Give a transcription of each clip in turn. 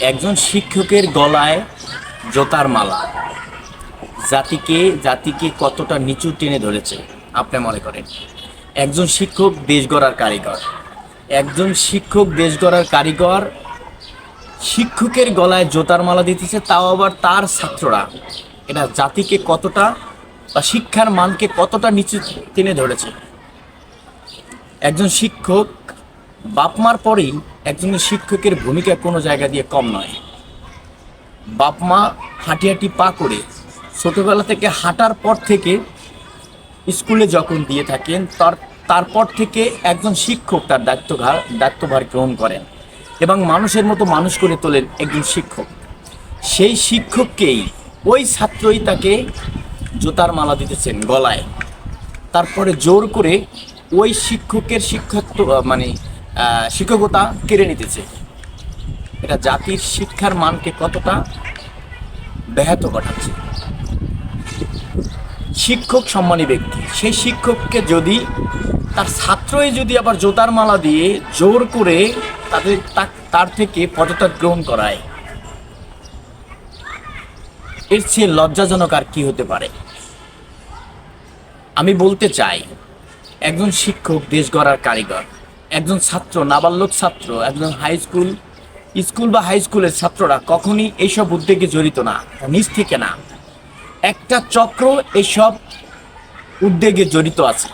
একজন শিক্ষকের গলায় জোতার মালা। জাতিকে জাতিকে কতটা নিচু টেনে ধরেছে, আপনি মনে করেন? একজন শিক্ষক দেশ গড়ার কারিগর। একজন শিক্ষক দেশ গড়ার কারিগর শিক্ষকের গলায় জোতার মালা দিতেছে, তাও আবার তার ছাত্ররা। এটা জাতিকে কতটা বা শিক্ষার মানকে কতটা নিচু টেনে ধরেছে? একজন শিক্ষক বাপমার পরেই একজন শিক্ষকের ভূমিকা কোনো জায়গা দিয়ে কম নয়। বাপ মা হাঁটি পা করে ছোটোবেলা থেকে হাঁটার পর থেকে স্কুলে যখন দিয়ে থাকেন, তার, তারপর থেকে একজন শিক্ষক তার দায়িত্বভার দায়িত্বভার গ্রহণ করেন এবং মানুষের মতো মানুষ করে তোলেন একজন শিক্ষক। সেই শিক্ষককেই ওই ছাত্রই তাকে জুতার মালা দিতেছেন গলায়। তারপরে জোর করে ওই শিক্ষকের শিক্ষত্ব মানে শিক্ষকতা কেড়ে নিতেছে। এটা জাতির শিক্ষার মানকে কতটা ব্যাহত ঘটাচ্ছে। শিক্ষক সম্মানী ব্যক্তি, সেই শিক্ষককে যদি, তার ছাত্রই যদি আবার জোতার মালা দিয়ে জোর করে তাদের তার থেকে পদত্যাগ গ্রহণ করায়, এর চেয়ে লজ্জাজনক আর কি হতে পারে? আমি বলতে চাই, একজন শিক্ষক দেশ গড়ার কারিগর একজন ছাত্র, নাবালক ছাত্র, একজন হাই স্কুল স্কুল বা হাই স্কুলের ছাত্ররা কখনই এইসব উদ্যোগে জড়িত না নিজ থেকে না। একটা চক্র এইসব উদ্যোগে জড়িত আছে।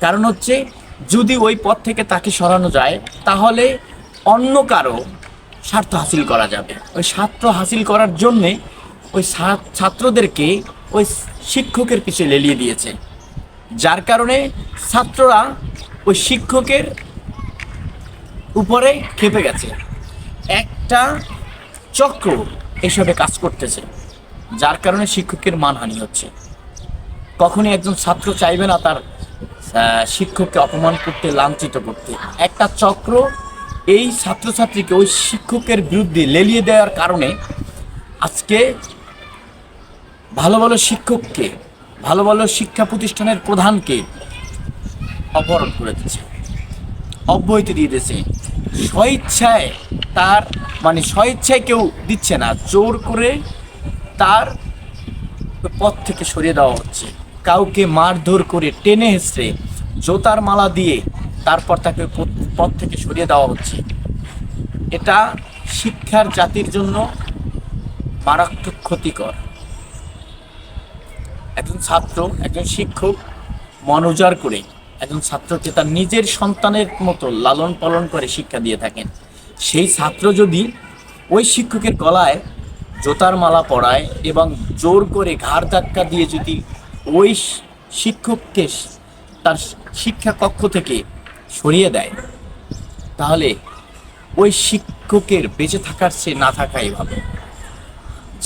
কারণ হচ্ছে, যদি ওই পথ থেকে তাকে সরানো যায়, তাহলে অন্য কারও স্বার্থ হাসিল করা যাবে। ওই স্বার্থ হাসিল করার জন্যে ওই ছাত্রদেরকে ওই শিক্ষকের পিছিয়ে লেলিয়ে দিয়েছে। যার কারণে ছাত্ররা ওই শিক্ষকের উপরে খেপে গেছে। একটা চক্র এসবে কাজ করতেছে, যার কারণে শিক্ষকের মানহানি হচ্ছে। কখনই একজন ছাত্র চাইবে না তার শিক্ষককে অপমান করতে, লাঞ্ছিত করতে। একটা চক্র এই ছাত্রছাত্রীকে ওই শিক্ষকের বিরুদ্ধে লেলিয়ে দেওয়ার কারণে আজকে ভালো ভালো শিক্ষককে, ভালো ভালো শিক্ষা প্রতিষ্ঠানের প্রধানকে অপহরণ করে দিচ্ছে অব্যাহতি দিয়ে দিয়েছে। স্বইচ্ছায় তার মানে স্বইচ্ছায় কেউ দিচ্ছে না, জোর করে তার পথ থেকে সরিয়ে দেওয়া হচ্ছে। কাউকে মারধর করে টেনে হেসড়ে জোতার মালা দিয়ে তারপর তাকে পথ- পথ থেকে সরিয়ে দেওয়া হচ্ছে। এটা শিক্ষার জাতির জন্য মারাত্মক ক্ষতিকর। একজন ছাত্র, একজন শিক্ষক, মনোজার করে একজন ছাত্রকে তার নিজের সন্তানের মতো লালন পালন করে শিক্ষা দিয়ে থাকেন। সেই ছাত্র যদি ওই শিক্ষকের গলায় জোতার মালা পরায় এবং জোর করে ঘাড় ধাক্কা দিয়ে যদি ওই শিক্ষককে তার শিক্ষা কক্ষ থেকে সরিয়ে দেয়, তাহলে ওই শিক্ষকের বেঁচে থাকার চেয়ে না থাকাই ভালো।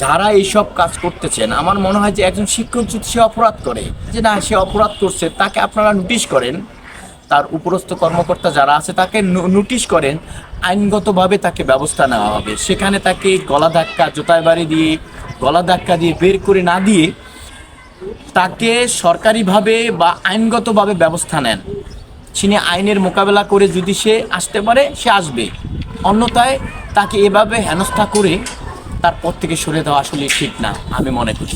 যারা এইসব কাজ করতেছেন, আমার মনে হয় যে একজন শিক্ষক যদি সে অপরাধ করে, যে না, সে অপরাধ করছে, তাকে আপনারা নোটিশ করেন। তার উপরস্থ কর্মকর্তা যারা আছে, তাকে নোটিশ করেন, আইনগতভাবে তাকে ব্যবস্থা নেওয়া হবে। সেখানে তাকে গলা ধাক্কা, জোতায় বাড়ি দিয়ে, গলা ধাক্কা দিয়ে বের করে না দিয়ে তাকে সরকারিভাবে বা আইনগতভাবে ব্যবস্থা নেন। তিনি আইনের মোকাবেলা করে যদি সে আসতে পারে, সে আসবে। অন্যথায় তাকে এভাবে হেনস্থা করে তার পথ থেকে সরে দেওয়া আসলে ঠিক না আমি মনে করি।